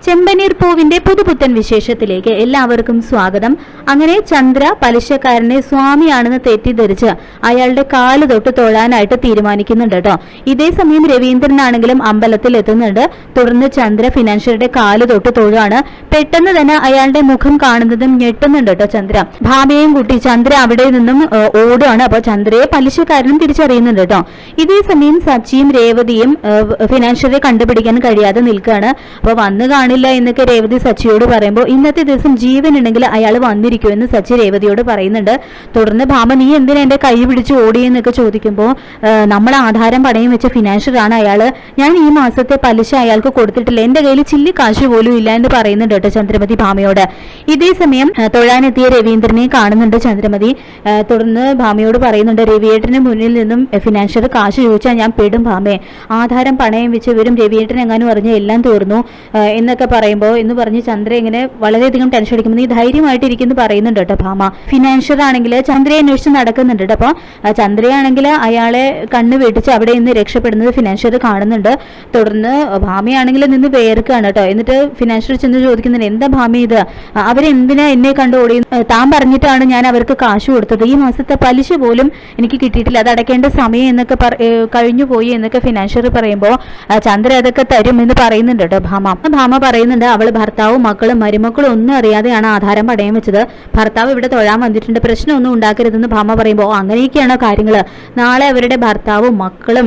ചെമ്പനീർ പൂവിന്റെ പുതുപുത്തൻ വിശേഷത്തിലേക്ക് എല്ലാവർക്കും സ്വാഗതം. അങ്ങനെ ചന്ദ്ര പലിശക്കാരനെ സ്വാമിയാണെന്ന് തെറ്റിദ്ധരിച്ച് അയാളുടെ കാൽ തൊട്ട് തൊഴാനായിട്ട് തീരുമാനിക്കുന്നുണ്ട് കേട്ടോ. ഇതേ സമയം രവീന്ദ്രനാണെങ്കിലും അമ്പലത്തിൽ എത്തുന്നുണ്ട്. തുടർന്ന് ചന്ദ്ര ഫിനാൻഷ്യറുടെ കാൽ തൊട്ട് തൊഴുകയാണ് പെട്ടെന്ന് തന്നെ അയാളുടെ മുഖം കാണുന്നതും ഞെട്ടുന്നുണ്ട് കേട്ടോ ചന്ദ്ര. ഭാമയും കുട്ടി ചന്ദ്ര അവിടെ നിന്നും ഓടുകയാണ് അപ്പൊ ചന്ദ്രയെ പലിശക്കാരനും തിരിച്ചറിയുന്നുണ്ട് കേട്ടോ. ഇതേ സമയം സച്ചിയും രേവതിയും ഫിനാൻഷ്യറെ കണ്ടുപിടിക്കാൻ കഴിയാതെ നിൽക്കുകയാണ്. അപ്പോൾ വന്നു കാണില്ല എന്നൊക്കെ രേവതി സച്ചിയോട് പറയുമ്പോൾ ഇന്നത്തെ ദിവസം ജീവൻ ഉണ്ടെങ്കിൽ അയാൾ വന്നിരിക്കുമെന്ന് സച്ചി രേവതിയോട് പറയുന്നുണ്ട്. തുടർന്ന് ഭാമ നീ എന്തിനാ എന്റെ കൈ പിടിച്ച് ഓടിയെന്നൊക്കെ ചോദിക്കുമ്പോൾ നമ്മൾ ആധാരം പണയം വെച്ച ഫിനാൻഷ്യറാണ് അയാൾ ഞാൻ ഈ മാസത്തെ പലിശ അയാൾക്ക് കൊടുത്തിട്ടില്ല. എന്റെ കയ്യിൽ ചില്ലി കാശ് പോലും ഇല്ല എന്ന് പറയുന്നുണ്ട് കേട്ടോ ചന്ദ്രമതി ഭാമയോട്. ഇതേ സമയം തൊഴാനെത്തിയ രവീന്ദ്രനെ കാണുന്നുണ്ട് ചന്ദ്രമതി. തുടർന്ന് ഭാമയോട് പറയുന്നുണ്ട് രവിയേട്ടന് മുന്നിൽ നിന്നും ഫിനാൻഷ്യർ കാശ് ചോദിച്ചാൽ ഞാൻ പെടും ഭാമയെ ആധാരം പണയം വെച്ച് വരും രവിയേട്ടൻ എങ്ങാനും പറഞ്ഞ എല്ലാം തീർന്നു. ആ, എന്നൊക്കെ പറയുമ്പോൾ എന്ന് പറഞ്ഞ് ചന്ദ്ര ഇങ്ങനെ വളരെയധികം ടെൻഷൻ അടിക്കുമ്പോൾ നീ ധൈര്യമായിട്ടിരിക്കുന്നു പറയുന്നുണ്ട് കേട്ടോ ഭാമ. ഫിനാൻഷ്യൽ ആണെങ്കിൽ ചന്ദ്രയെ അന്വേഷിച്ച് നടക്കുന്നുണ്ട് കേട്ടോ. അപ്പോൾ ചന്ദ്രയാണെങ്കിൽ അയാളെ കണ്ണ് വെട്ടിച്ച് അവിടെ നിന്ന് രക്ഷപ്പെടുന്നത് ഫിനാൻഷ്യൽ കാണുന്നുണ്ട്. തുടർന്ന് ഭാമയാണെങ്കിൽ നിന്ന് വേർക്കാണ് കേട്ടോ. എന്നിട്ട് ഫിനാൻഷ്യൽ ചെന്ന് ചോദിക്കുന്നുണ്ട് എന്താ ഭാമ ഇത്? അവരെന്തിനാ എന്നെ കണ്ട് ഓടി താൻ പറഞ്ഞിട്ടാണ് ഞാൻ അവർക്ക് കാശ് കൊടുത്തത്. ഈ മാസത്തെ പലിശ പോലും എനിക്ക് കിട്ടിയിട്ടില്ല. അത് അടയ്ക്കേണ്ട സമയം എന്നൊക്കെ കഴിഞ്ഞു പോയി എന്നൊക്കെ ഫിനാൻഷ്യർ പറയുമ്പോൾ ചന്ദ്ര അതൊക്കെ തരും എന്ന് പറയുന്നുണ്ട് കേട്ടോ ഭാമ. ഭാമ പറയുന്നുണ്ട്. അവൾ ഭർത്താവും മക്കളും മരുമക്കളും ഒന്നും അറിയാതെയാണ് ആധാരം പടയം വെച്ചത്. ഭർത്താവ് ഇവിടെ തൊഴാൻ വന്നിട്ടുണ്ട്. പ്രശ്നമൊന്നും ഉണ്ടാക്കരുതെന്ന് ഭാമ പറയുമ്പോൾ "ഓ, അങ്ങനെയൊക്കെയാണോ കാര്യങ്ങൾ നാളെ അവരുടെ ഭർത്താവും മക്കളും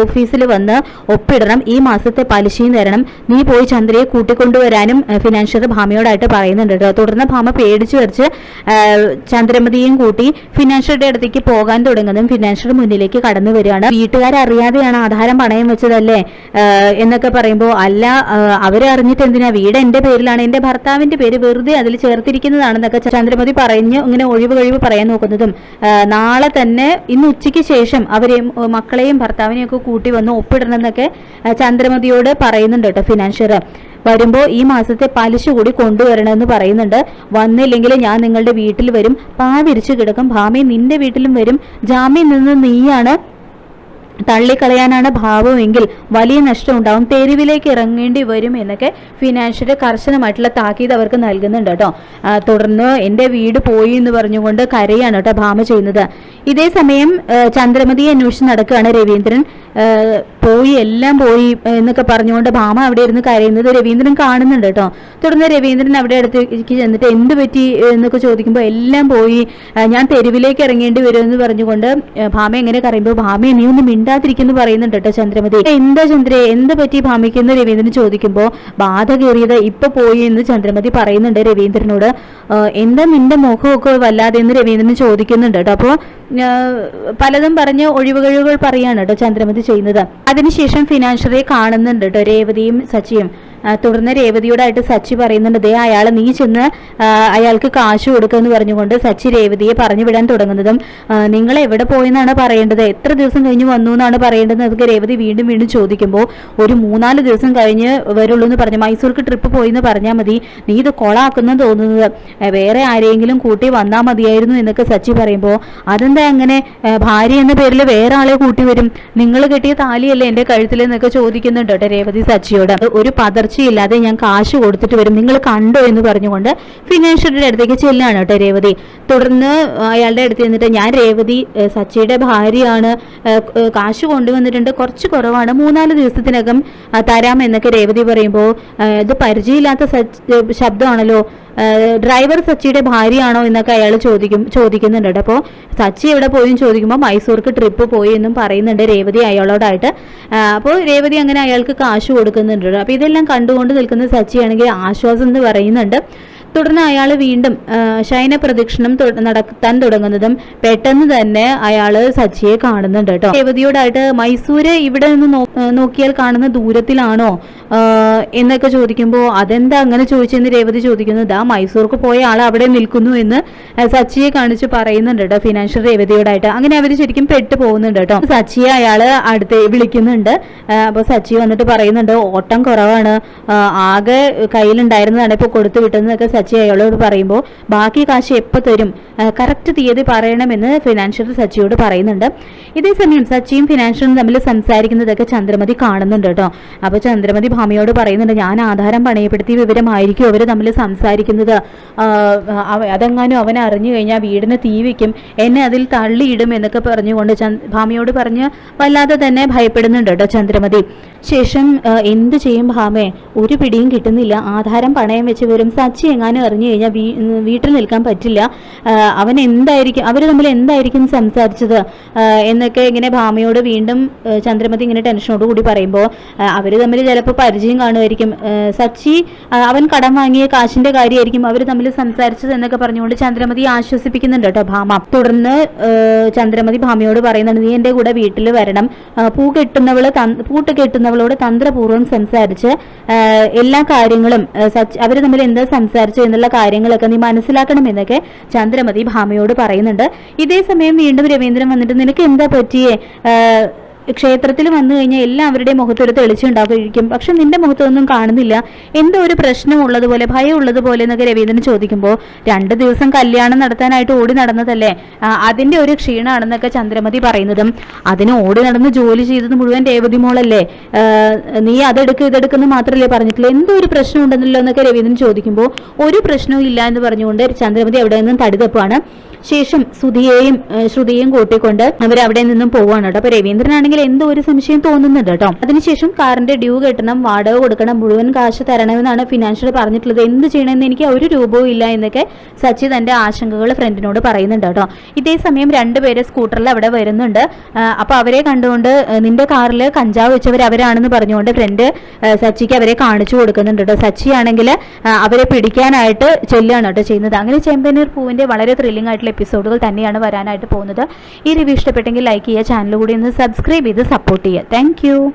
ഓഫീസിൽ വന്ന് ഒപ്പിടണം. ഈ മാസത്തെ പലിശയും തരണം. നീ പോയി ചന്ദ്രയെ കൂട്ടിക്കൊണ്ടുവരാനും ഫിനാൻഷ്യർ ഭാമയോടായിട്ട് പറയുന്നുണ്ട് കേട്ടോ. തുടർന്ന് ഭാമ പേടിച്ചു വരച്ച് ചന്ദ്രമതിയും കൂട്ടി ഫിനാൻഷ്യറുടെ അടുത്തേക്ക് പോകാൻ തുടങ്ങുന്നതും ഫിനാൻഷ്യർ മുന്നിലേക്ക് കടന്നു വരികയാണ്. വീട്ടുകാരറിയാതെയാണ് ആധാരം പണയം വെച്ചതല്ലേ? എന്നൊക്കെ പറയുമ്പോൾ അല്ല ഏഹ്, അവരെ അറിഞ്ഞിട്ട് എന്തിനാ? വീട് എന്റെ പേരിലാണ്. എന്റെ ഭർത്താവിന്റെ പേര് വെറുതെ അതിൽ ചേർത്തിരിക്കുന്നതാണെന്നൊക്കെ ചന്ദ്രമതി പറഞ്ഞു ഇങ്ങനെ ഒഴിവ് കഴിവ് പറയാൻ നോക്കുന്നതും നാളെ തന്നെ ഇന്ന് ഉച്ചയ്ക്ക് ശേഷം അവരെയും മക്കളെയും ഭർത്താവിനെയും ഒക്കെ കൂട്ടി വന്ന് ഒപ്പിടണം എന്നൊക്കെ ചന്ദ്രമതിയോട് പറയുന്നുണ്ട് കേട്ടോ ഫിനാൻഷ്യർ വരുമ്പോൾ ഈ മാസത്തെ പലിശ കൂടി കൊണ്ടുവരണമെന്ന് പറയുന്നുണ്ട്. വന്നില്ലെങ്കിൽ ഞാൻ നിങ്ങളുടെ വീട്ടിൽ വരും. പാവിരിച്ചു കിടക്കും. ഭാമി നിന്റെ വീട്ടിലും വരും. ജാമ്യം നിന്ന് നീയാണ് തള്ളിക്കളയാനാണ് ഭാവമെങ്കിൽ വലിയ നഷ്ടം ഉണ്ടാവും തെരുവിലേക്ക് ഇറങ്ങേണ്ടി വരും എന്നൊക്കെ ഫിനാൻഷ്യൽ കർശനമായിട്ടുള്ള താക്കീത് അവർക്ക് നൽകുന്നുണ്ട് കേട്ടോ. തുടർന്ന് എന്റെ വീട് പോയി എന്ന് പറഞ്ഞുകൊണ്ട് കരയാണ് കേട്ടോ ഭാമ ചെയ്യുന്നത്. ഇതേ സമയം ചന്ദ്രമതി അന്വേഷിച്ച് നടക്കുകയാണ് രവീന്ദ്രൻ. പോയി എല്ലാം പോയി എന്നൊക്കെ പറഞ്ഞുകൊണ്ട് ഭാമ അവിടെ ഇരുന്ന് കരയുന്നത് രവീന്ദ്രൻ കാണുന്നുണ്ട് കേട്ടോ. തുടർന്ന് രവീന്ദ്രൻ അവിടെ അടുത്തേക്ക് ചെന്നിട്ട് എന്ത് പറ്റി എന്നൊക്കെ ചോദിക്കുമ്പോൾ എല്ലാം പോയി. ഞാൻ തെരുവിലേക്ക് ഇറങ്ങേണ്ടി വരുമെന്ന് പറഞ്ഞുകൊണ്ട് ഭാമ എങ്ങനെ കരയുമ്പോൾ ഭാമ നീ ഒന്ന് മിണ്ടാതിരിക്കുന്നു പറയുന്നുണ്ട് കേട്ടോ ചന്ദ്രമതി. എന്താ ചന്ദ്രയെ എന്ത് പറ്റി ഭാമിക്കുന്ന രവീന്ദ്രൻ ചോദിക്കുമ്പോൾ ബാധ കയറിയത് ഇപ്പൊ പോയി എന്ന് ചന്ദ്രമതി പറയുന്നുണ്ട് രവീന്ദ്രനോട്. എന്താ നിന്റെ മുഖമൊക്കെ വല്ലാതെ എന്ന് രവീന്ദ്രൻ ചോദിക്കുന്നുണ്ട് കേട്ടോ അപ്പോൾ പലതും പറഞ്ഞ് ഒഴിവുകഴിവുകൾ പറയാണ് കേട്ടോ ചന്ദ്രമതി ചെയ്യുന്നത്. അതിനുശേഷം ഫിനാൻഷ്യറെ കാണുന്നുണ്ട് കേട്ടോ രേവതിയും സച്ചിയും. തുടർന്ന് രേവതിയോടായിട്ട് സച്ചി പറയുന്നുണ്ട് ദേ അയാൾ നീ ചെന്ന് അയാൾക്ക് കാശ് കൊടുക്കുമെന്ന് പറഞ്ഞുകൊണ്ട് സച്ചി രേവതിയെ പറഞ്ഞു വിടാൻ തുടങ്ങുന്നതും നിങ്ങൾ എവിടെ പോയെന്നാണ് പറയേണ്ടത്? എത്ര ദിവസം കഴിഞ്ഞ് വന്നു എന്നാണ് പറയേണ്ടത് അതൊക്കെ രേവതി വീണ്ടും വീണ്ടും ചോദിക്കുമ്പോൾ ഒരു മൂന്നാൽ ദിവസം കഴിഞ്ഞ് വരുള്ളൂ എന്ന് പറഞ്ഞു മൈസൂർക്ക് ട്രിപ്പ് പോയി എന്ന് പറഞ്ഞാൽ മതി. നീ ഇത് കൊളാക്കുന്ന തോന്നുന്നത്. വേറെ ആരെങ്കിലും കൂട്ടി വന്നാൽ മതിയായിരുന്നു എന്നൊക്കെ സച്ചി പറയുമ്പോൾ അതെന്താ അങ്ങനെ? ഭാര്യ എന്ന പേരിൽ വേറെ ആളെ കൂട്ടി വരും. നിങ്ങൾ കെട്ടിയ താലിയല്ലേ എന്റെ കഴുത്തിൽ എന്നൊക്കെ ചോദിക്കുന്നുണ്ട് കേട്ടോ രേവതി സച്ചിയോട്. ഒരു പതർച്ചയില്ലാതെ ഞാൻ കാശ് കൊടുത്തിട്ട് വരും. നിങ്ങൾ കണ്ടോ എന്ന് പറഞ്ഞുകൊണ്ട് ഫിനാൻഷ്യറുടെ അടുത്തേക്ക് ചെല്ലാണ് കേട്ടോ രേവതി. തുടർന്ന് അയാളുടെ അടുത്ത് ചെന്നിട്ട് ഞാൻ രേവതി സച്ചിയുടെ ഭാര്യയാണ് കാശ് കൊണ്ടുവന്നിട്ടുണ്ട്. കുറച്ച് കുറവാണ്. മൂന്നാൽ ദിവസത്തിനകം തരാമെന്നൊക്കെ രേവതി പറയുമ്പോൾ ഇത് പരിചയമില്ലാത്ത ശബ്ദമാണല്ലോ. ഡ്രൈവർ സച്ചിയുടെ ഭാര്യയാണോ എന്നൊക്കെ അയാൾ ചോദിക്കും ചോദിക്കുന്നുണ്ട് അപ്പോൾ സച്ചി എവിടെ പോയി ചോദിക്കുമ്പോൾ മൈസൂർക്ക് ട്രിപ്പ് പോയി എന്നും പറയുന്നുണ്ട് രേവതി അയാളോടായിട്ട്. അപ്പോൾ രേവതി അങ്ങനെ അയാൾക്ക് കാശ് കൊടുക്കുന്നുണ്ട് അപ്പോൾ ഇതെല്ലാം കണ്ടുകൊണ്ട് നിൽക്കുന്ന സച്ചിയാണെങ്കിൽ ആശ്വാസം എന്ന് പറയുന്നുണ്ട്. തുടർന്ന് അയാൾ വീണ്ടും ശയന പ്രദക്ഷിണം നടത്താൻ തുടങ്ങുന്നതും പെട്ടെന്ന് തന്നെ അയാൾ സച്ചിയെ കാണുന്നുണ്ട് കേട്ടോ. രേവതിയോടായിട്ട് മൈസൂര് ഇവിടെ നിന്ന് നോക്കിയാൽ കാണുന്ന ദൂരത്തിലാണോ? എന്നൊക്കെ ചോദിക്കുമ്പോൾ അതെന്താ അങ്ങനെ ചോദിച്ചെന്ന് രേവതി ചോദിക്കുന്നത് ആ മൈസൂർക്ക് പോയ ആൾ അവിടെ നിൽക്കുന്നു എന്ന് സച്ചിയെ കാണിച്ച് പറയുന്നുണ്ട് കേട്ടോ ഫിനാൻഷ്യൽ രേവതിയോടായിട്ട്. അങ്ങനെ അവർ ശരിക്കും പെട്ടു പോകുന്നുണ്ട് കേട്ടോ. സച്ചിയെ അയാൾ അടുത്ത് വിളിക്കുന്നുണ്ട്. അപ്പോൾ സച്ചി വന്നിട്ട് പറയുന്നുണ്ട് ഓട്ടം കുറവാണ്. ആകെ കയ്യിലുണ്ടായിരുന്നതാണ് ഇപ്പോൾ കൊടുത്തു വിട്ടതെന്നൊക്കെ സച്ചി അയാളോട് പറയുമ്പോൾ ബാക്കി കാശ് എപ്പോൾ തരും? കറക്റ്റ് തീയതി പറയണമെന്ന് ഫിനാൻഷ്യൽ സച്ചിയോട് പറയുന്നുണ്ട്. ഇതേസമയം സച്ചിയും ഫിനാൻഷ്യലും തമ്മിൽ സംസാരിക്കുന്നതൊക്കെ ചന്ദ്രമതി കാണുന്നുണ്ട് കേട്ടോ. അപ്പോൾ ചന്ദ്രമതി ഭാമിയോട് പറയുന്നുണ്ട് ഞാൻ ആധാരം പണയപ്പെടുത്തിയ വിവരമായിരിക്കും അവർ തമ്മിൽ സംസാരിക്കുന്നത്. അതെങ്ങാനും അവൻ അറിഞ്ഞു കഴിഞ്ഞാൽ വീടിന് തീ വയ്ക്കും എന്നെ അതിൽ തള്ളിയിടും എന്നൊക്കെ പറഞ്ഞുകൊണ്ട് ഭാമിയോട് പറഞ്ഞ് വല്ലാതെ തന്നെ ഭയപ്പെടുന്നുണ്ട് കേട്ടോ ചന്ദ്രമതി. ശേഷം എന്ത് ചെയ്യും ഭാമേ? ഒരു പിടിയും കിട്ടുന്നില്ല. ആധാരം പണയം വെച്ച് വരും സച്ചി എങ്ങാനും അറിഞ്ഞു കഴിഞ്ഞാൽ വീട്ടിൽ നിൽക്കാൻ പറ്റില്ല. അവൻ എന്തായിരിക്കും അവർ തമ്മിൽ എന്തായിരിക്കും സംസാരിച്ചത്? എന്നൊക്കെ ഇങ്ങനെ ഭാമയോട് വീണ്ടും ചന്ദ്രമതി ഇങ്ങനെ ടെൻഷനോട് കൂടി പറയുമ്പോൾ അവർ തമ്മിൽ ചിലപ്പോൾ പരിചയം കാണുമായിരിക്കും. സച്ചി അവൻ കടം വാങ്ങിയ കാശിന്റെ കാര്യമായിരിക്കും അവർ തമ്മിൽ സംസാരിച്ചത് എന്നൊക്കെ പറഞ്ഞുകൊണ്ട് ചന്ദ്രമതി ആശ്വസിപ്പിക്കുന്നുണ്ട് കേട്ടോ ഭാമ. തുടർന്ന് ചന്ദ്രമതി ഭാമയോട് പറയുന്നുണ്ട് നീ എന്റെ കൂടെ വീട്ടിൽ വരണം. പൂ കെട്ടുന്നവൾ പൂട്ട് കെട്ടുന്നവളോട് തന്ത്രപൂർവം സംസാരിച്ച് എല്ലാ കാര്യങ്ങളും അവർ തമ്മിൽ എന്താ സംസാരിച്ചു എന്നുള്ള കാര്യങ്ങളൊക്കെ നീ മനസ്സിലാക്കണം എന്നൊക്കെ ചന്ദ്രമതി ഭാമയോട് പറയുന്നുണ്ട്. ഇതേ സമയം വീണ്ടും രവീന്ദ്രൻ വന്നിട്ട് നിനക്ക് എന്താ പറ്റിയേ? ക്ഷേത്രത്തിൽ വന്നു കഴിഞ്ഞാൽ എല്ലാവരുടെയും മുഖത്തൊരു തെളിച്ചുണ്ടാക്കിയിരിക്കും പക്ഷെ നിന്റെ മുഖത്തൊന്നും കാണുന്നില്ല. എന്തോ ഒരു പ്രശ്നം ഉള്ളതുപോലെ ഭയം ഉള്ളതുപോലെ എന്നൊക്കെ രവീന്ദ്രൻ ചോദിക്കുമ്പോൾ രണ്ട് ദിവസം കല്യാണം നടത്താനായിട്ട് ഓടി നടന്നതല്ലേ? അതിന്റെ ഒരു ക്ഷീണമാണെന്നൊക്കെ ചന്ദ്രമതി പറയുന്നതും അതിന് ഓടി നടന്ന് ജോലി ചെയ്തത് മുഴുവൻ രേവതി മോളല്ലേ? നീ അതെടുക്ക് ഇതെടുക്കുന്നു മാത്രമല്ലേ പറഞ്ഞിട്ടില്ല എന്തോ ഒരു പ്രശ്നം ഉണ്ടെന്നല്ലോ എന്നൊക്കെ രവീന്ദ്രൻ ചോദിക്കുമ്പോൾ ഒരു പ്രശ്നവും ഇല്ല എന്ന് പറഞ്ഞുകൊണ്ട് ചന്ദ്രമതി അവിടെ നിന്നും തടിതപ്പാണ് ശേഷം സുധിയെയും ശ്രുതിയും ശ്രുതിയെയും കൂട്ടിക്കൊണ്ട് അവർ അവിടെ നിന്നും പോവാണ് കേട്ടോ. അപ്പൊ രവീന്ദ്രനാണെങ്കിൽ എന്തോ ഒരു സംശയം തോന്നുന്നുണ്ട് കേട്ടോ. അതിനുശേഷം കാറിന്റെ ഡ്യൂ കെട്ടണം വാടക കൊടുക്കണം മുഴുവൻ കാശ് തരണമെന്നാണ് ഫിനാൻഷ്യൽ പറഞ്ഞിട്ടുള്ളത്. എന്ത് ചെയ്യണമെന്ന് എനിക്ക് ഒരു രൂപവും ഇല്ല എന്നൊക്കെ സച്ചി തന്റെ ആശങ്കകൾ ഫ്രണ്ടിനോട് പറയുന്നുണ്ട് കേട്ടോ. ഇതേ സമയം രണ്ടുപേരെ സ്കൂട്ടറിൽ അവിടെ വരുന്നുണ്ട്. അപ്പൊ അവരെ കണ്ടുകൊണ്ട് നിന്റെ കാറിൽ കഞ്ചാവ് വെച്ചവർ അവരാണെന്ന് പറഞ്ഞുകൊണ്ട് ഫ്രണ്ട് സച്ചിക്ക് അവരെ കാണിച്ചു കൊടുക്കുന്നുണ്ട് കേട്ടോ. സച്ചി ആണെങ്കിൽ അവരെ പിടിക്കാനായിട്ട് ചെല്ലുകയാണ് കേട്ടോ ചെയ്യുന്നത്. അങ്ങനെ ചെമ്പനീർ പൂവിന്റെ വളരെ ത്രില്ലിംഗ് ആയിട്ടുള്ള എപ്പിസോഡുകൾ തന്നെയാണ് വരാനായിട്ട് പോകുന്നത്. ഈ റിവ്യൂ ഇഷ്ടപ്പെട്ടെങ്കിൽ ലൈക്ക് ചെയ്യുക ചാനൽ കൂടി ഒന്ന് സബ്സ്ക്രൈബ് ചെയ്ത് സപ്പോർട്ട് ചെയ്യുക. താങ്ക്